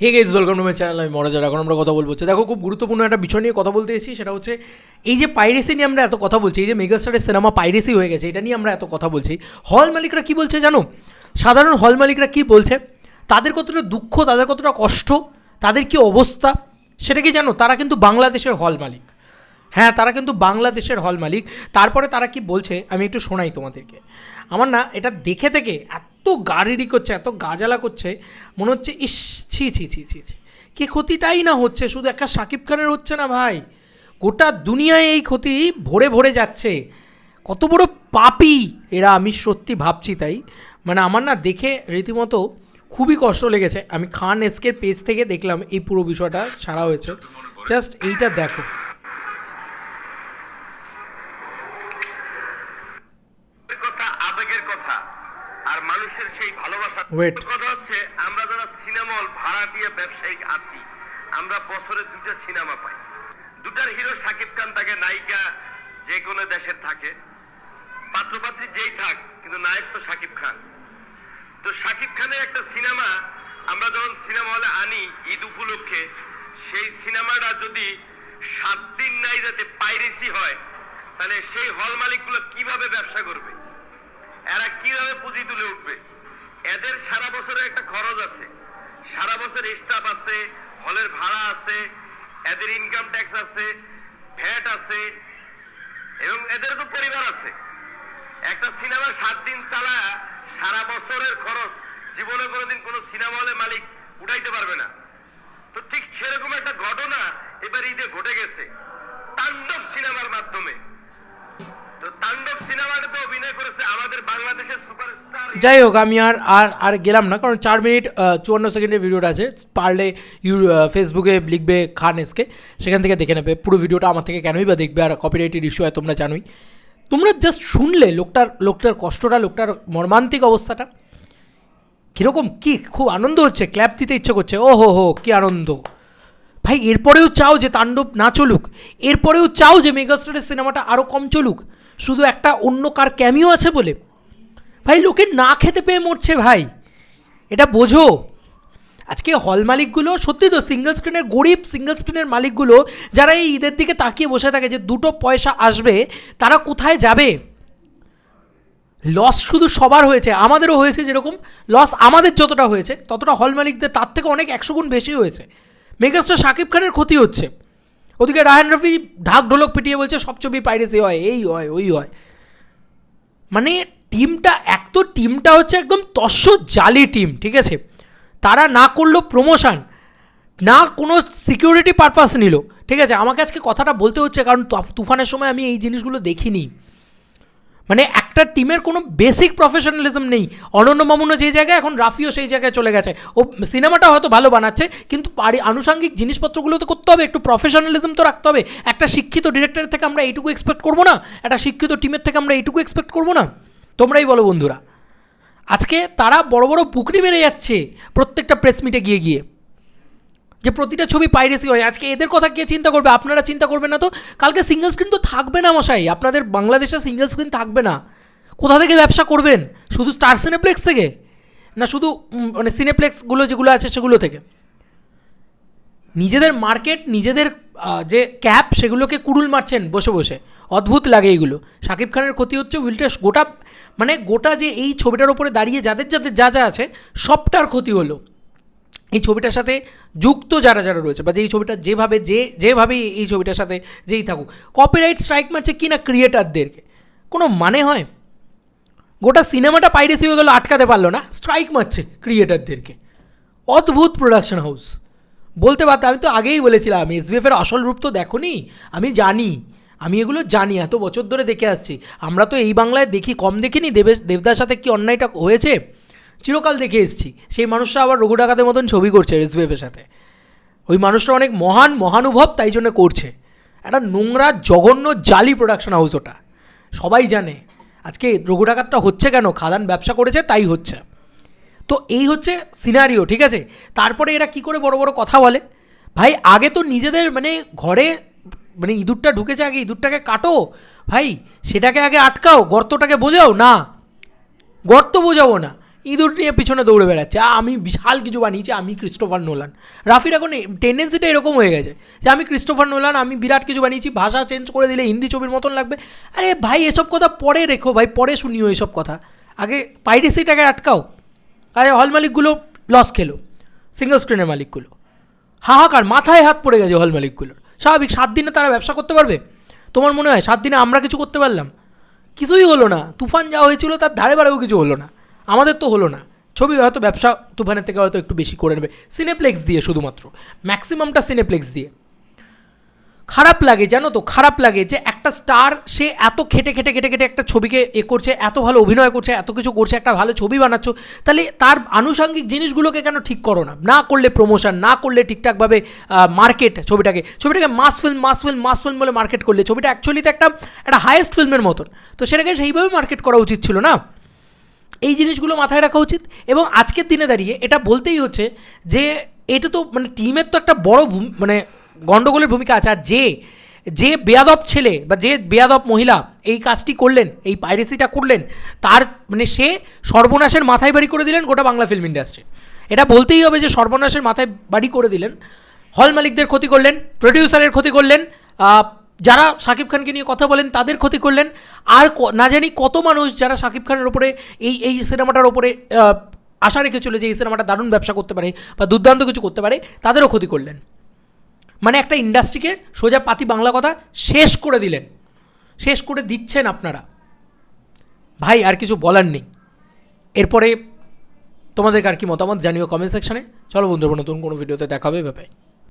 Hey guys welcome to my channel আমি মরাজার এখন আমরা কথা বলব। দেখো, খুব গুরুত্বপূর্ণ একটা বিষয় নিয়ে কথা বলতে এসেছি, সেটা হচ্ছে এই যে পাইরেসি নিয়ে আমরা এত কথা বলছি, এই যে মেগাস্টারের সিনেমা পাইরেসি হয়ে গেছে, এটা নিয়ে আমরা এত কথা বলছি। হল মালিকরা কী বলছে জানো? সাধারণ হল মালিকরা কী বলছে? তাদের কতটা দুঃখ, তাদের কতটা কষ্ট, তাদের কি অবস্থা? সেটা কি জানো? তারা কিন্তু বাংলাদেশের হল মালিক। হ্যাঁ তারা কিন্তু বাংলাদেশের হল মালিক। তারপরে তারা কি বলছে, আমি একটু শোনাই তোমাদেরকে। আমার না, এটা দেখে থেকে এত গাড়িরি করছে, এত গাজালা করছে, মনে হচ্ছে, ইস, ছি ছি ছি ছি ছি। কি ক্ষতিটাই না হচ্ছে, শুধু একটা সাকিব খানের হচ্ছে না ভাই। গোটা দুনিয়ায় এই ক্ষতি ভরে ভরে যাচ্ছে। কত বড় পাপি এরা, আমি সত্যি ভাবছি তাই। মানে আমার না দেখে রীতিমতো খুবই কষ্ট লেগেছে। আমি খান এসকের পেজ থেকে দেখলাম এই পুরো বিষয়টা ছাড়া হয়েছে। জাস্ট এইটা দেখো এর কথা আবেগের কথা আর মানুষের সেই ভালোবাসা. কথা হচ্ছে আমরা যারা সিনেমা হল ভাড়া দিয়ে ব্যবসায়িক আছি আমরা বছরে দুটো সিনেমা পাই। দুটার হিরো সাকিব খান থাকে নায়িকা যে কোনো দেশের থাকে। পাত্রপাত্রী যেই থাক কিন্তু নায়ক তো সাকিব খান। তো সাকিব খানের একটা সিনেমা আমরা যখন সিনেমা হলে আনি ঈদ উপলক্ষে সেই সিনেমাটা যদি সাত দিন নাই যাতে পাইরেসি হয় তাহলে সেই হল মালিকগুলো কীভাবে ব্যবসা করবে? এরা কীভাবে পুঁজি তুলে উঠবে? এদের সারা বছরের একটা খরচ আছে। সারা বছর স্টাফ আছে, হলের ভাড়া আছে, এদের ইনকাম ট্যাক্স আছে ভ্যাট আছে, এবং এদের তো পরিবার আছে। একটা সিনেমা সাত দিন চালা সারা বছরের খরচ, জীবনে কোনোদিন কোনো সিনেমা হলে মালিক উঠাইতে পারবে না। তো ঠিক সেরকম একটা ঘটনা এবার ঈদে ঘটে গেছে। তাণ্ডব সিনেমার মাধ্যমে। যাই হোক, আমি আর আর আর গেলাম না, কারণ চার মিনিট চুয়ান্ন সেকেন্ডের ভিডিওটা আছে। পারলে ইউ ফেসবুকে লিখবে খান এসকে। সেখান থেকে দেখে নেবে পুরো ভিডিওটা আমার থেকে কেনই বা দেখবে আর কপিরাইটের ইস্যু হয়, তোমরা জানোই। তোমরা জাস্ট শুনলে লোকটার লোকটার কষ্টটা, লোকটার মর্মান্তিক অবস্থাটা। কীরকম কি, খুব আনন্দ হচ্ছে ক্ল্যাপ দিতে ইচ্ছে করছে। ও হো হো, কী আনন্দ। ভাই, এরপরেও চাও যে তাণ্ডব না চলুক, এরপরেও চাও যে মেগাস্টারের সিনেমাটা আরও কম চলুক। শুধু একটা অন্য কার ক্যামিও আছে বলে? ভাই, লোকে না খেতে পেয়ে মরছে ভাই। এটা বোঝো। আজকে হল মালিকগুলো, সত্যি তো সিঙ্গেল স্ক্রিনের গরিব সিঙ্গেল স্ক্রিনের মালিকগুলো, যারা এই ঈদের দিকে তাকিয়ে বসে থাকে যে দুটো পয়সা আসবে, তারা কোথায় যাবে? লস শুধু সবার হয়েছে, আমাদেরও হয়েছে যেরকম। লস আমাদের যতটা হয়েছে, ততটা হল মালিকদের তার থেকে অনেক একশো গুণ বেশি হয়েছে। মেগাস্টার শাকিব খানের ক্ষতি হচ্ছে। ওদিকে রায়ন রফি ঢাক ঢোলক পিটিয়ে বলছে, সব ছবি পাইরেসি হয়, এই হয়, ওই হয়। মানে টিমটা, এক তো টিমটা হচ্ছে একদম তস্য জালি টিম, ঠিক আছে? তারা না করল প্রমোশন না কোনো সিকিউরিটি পারপাস নিল, ঠিক আছে? আমাকে আজকে কথাটা বলতে হচ্ছে, কারণ তুফানের সময় আমি এই জিনিসগুলো দেখিনি। মানে একটা টিমের কোনো বেসিক প্রফেশনালিজম নেই। অনন্য মামুনও যে জায়গায়, এখন রাফিও সেই জায়গায় চলে গেছে। ও সিনেমাটা হয়তো ভালো বানাচ্ছে, কিন্তু পারি আনুষঙ্গিক জিনিসপত্রগুলো তো করতে হবে, একটু প্রফেশনালিজম তো রাখতে হবে। একটা শিক্ষিত ডিরেক্টরের থেকে আমরা এইটুকু এক্সপেক্ট করব না, একটা শিক্ষিত টিমের থেকে আমরা এইটুকু এক্সপেক্ট করব না। তোমরাই বলো বন্ধুরা। আজকে তারা বড় বড় পুকরি মেরে যাচ্ছে প্রত্যেকটা প্রেস মিটে গিয়ে গিয়ে। যে প্রতিটা ছবি পাইরেসি হয়। আজকে এদের কথা কে চিন্তা করবে? আপনারা চিন্তা করবেন না তো? কালকে সিঙ্গেল স্ক্রিন তো থাকবে না মশাই। আপনাদের বাংলাদেশে সিঙ্গেল স্ক্রিন থাকবে না। কোথা থেকে ব্যবসা করবেন? শুধু স্টার সিনেপ্লেক্স থেকে? না শুধু মানে সিনেপ্লেক্সগুলো যেগুলো আছে সেগুলো থেকে? নিজেদের মার্কেট নিজেদের যে ক্যাপ সেগুলোকে কুড়ুল মারছেন বসে বসে। অদ্ভুত লাগে এইগুলো শাকিব খানের ক্ষতি হচ্ছে উল্টে গোটা মানে গোটা যে এই ছবিটার ওপরে দাঁড়িয়ে যাদের যাদের যা যা আছে, সবটার ক্ষতি হলো। এই ছবিটার সাথে যুক্ত যারা যারা রয়েছে বা যে এই ছবিটা যেভাবে যে যেভাবে এই ছবিটার সাথে যেই থাকুক কপিরাইট স্ট্রাইক মারছে কি না ক্রিয়েটারদেরকে কোনো মানে হয়? গোটা সিনেমাটা পাইরেসি হয়ে গেলো, আটকাতে পারল না স্ট্রাইক মারছে ক্রিয়েটারদেরকে অদ্ভুত প্রোডাকশন হাউস বলতে পারতাম আমি তো আগেই বলেছিলাম এসবিএফের আসল রূপ তো দেখোনি, আমি জানি, আমি এগুলো জানি, এত বছর ধরে দেখে আসছি। আমরা তো এই বাংলায় দেখি, কম দেখিনি, দেবেশ, দেবদার সাথে কি অন্যায়টা হয়েছে? চিরকাল দেখে এসেছি। সেই মানুষটা আবার রঘু ডাকাতের মতন ছবি করছে এসবিএফের সাথে। ওই মানুষটা অনেক মহান মহানুভব তাই জন্য করছে। একটা নোংরা, জঘন্য, জালি প্রোডাকশন হাউস ওটা। সবাই জানে, আজকে রঘু ডাকাতটা হচ্ছে কেন? খাদান ব্যবসা করেছে, তাই হচ্ছে। তো এই হচ্ছে সিনারিও ঠিক আছে? তারপরে এরা কি করে বড় বড় কথা বলে? ভাই, আগে তো নিজেদের মানে ঘরে মানে ইঁদুরটা ঢুকেছে আগে, ইঁদুরটাকে কাটো। ভাই, সেটাকে আগে আটকাও, গর্তটাকে বোঝাও। না, গর্ত বোঝাবো না। ইঁদুর নিয়ে পিছনে দৌড়ে বেড়াচ্ছে। আমি বিশাল কিছু বানিয়েছি, আমি ক্রিস্টোফার নোলান রাফির এখন টেন্ডেন্সিটা এরকম হয়ে গেছে যে, আমি ক্রিস্টোফার নোলান আমি বিরাট কিছু বানিয়েছি, ভাষা চেঞ্জ করে দিলে হিন্দি ছবির মতন লাগবে। আরে ভাই, এসব কথা পরে রেখো ভাই, পরে শুনিও এসব কথা। আগে পাইরেসিটাকে আটকাও। আরে হল মালিকগুলো লস খেলো। সিঙ্গল স্ক্রিনের মালিকগুলো। হাহাকার, মাথায় হাত পড়ে গেছে হল মালিকগুলোর। স্বাভাবিক, সাত দিনে তারা ব্যবসা করতে পারবে? তোমার মনে হয় সাত দিনে আমরা কিছু করতে পারলাম? কিছুই হলো না। তুফান যা হয়েছিল তার ধারে বারেও কিছু হলো না। আমাদের তো হলো না। ছবি হয়তো ব্যবসা তুফানের থেকে হয়তো একটু বেশি করে নেবে। সিনেপ্লেক্স দিয়ে শুধুমাত্র। ম্যাক্সিমামটা সিনেপ্লেক্স দিয়ে। খারাপ লাগে, জানো তো, খারাপ লাগে যে একটা স্টার সে এত খেটে খেটে খেটে খেটে একটা ছবিকে এ করছে, এত ভালো অভিনয় করছে, এত কিছু করছে, একটা ভালো ছবি বানাচ্ছ, তাহলে তার আনুষঙ্গিক জিনিসগুলোকে কেন ঠিক করো না? না করলে প্রমোশন না করলে ঠিকঠাকভাবে মার্কেট ছবিটাকে ছবিটাকে mass film mass film mass film বলে মার্কেট করলে, ছবিটা অ্যাকচুয়ালিতে একটা একটা হায়েস্ট ফিল্মের মতন। তো সেটাকে সেইভাবে মার্কেট করা উচিত ছিল না? এই জিনিসগুলো মাথায় রাখা উচিত এবং আজকের দিনে দাঁড়িয়ে এটা বলতেই হচ্ছে যে এটা তো মানে টিমের তো একটা বড় মানে গণ্ডগোলের ভূমিকা আছে। আর যে যে বেয়াদব ছেলে বা যে বেয়াদব মহিলা এই কাজটি করলেন, এই পাইরেসিটা করলেন, তার মানে সে সর্বনাশের মাথায় বাড়ি করে দিলেন গোটা বাংলা ফিল্ম ইন্ডাস্ট্রি। এটা বলতেই হবে যে সর্বনাশের মাথায় বাড়ি করে দিলেন, হল মালিকদের ক্ষতি করলেন, প্রডিউসারের ক্ষতি করলেন যারা শাকিব খানকে নিয়ে কথা বলেন, তাদের ক্ষতি করলেন। আর না জানি কত মানুষ যারা শাকিব খানের ওপরে এই এই সিনেমাটার ওপরে আশা রেখেছিল যে এই সিনেমাটা দারুণ ব্যবসা করতে পারে বা দুর্দান্ত কিছু করতে পারে, তাদেরও ক্ষতি করলেন। মানে একটা ইন্ডাস্ট্রিকে সোজা পাতি বাংলা কথা শেষ করে দিলেন। শেষ করে দিচ্ছেন আপনারা। ভাই, আর কিছু বলার নেই। এরপরে তোমাদেরকে আর কি মতামত জানিও কমেন্ট সেকশানে। চলো বন্ধুরা, নতুন কোনো ভিডিওতে দেখাবে ব্যাপারে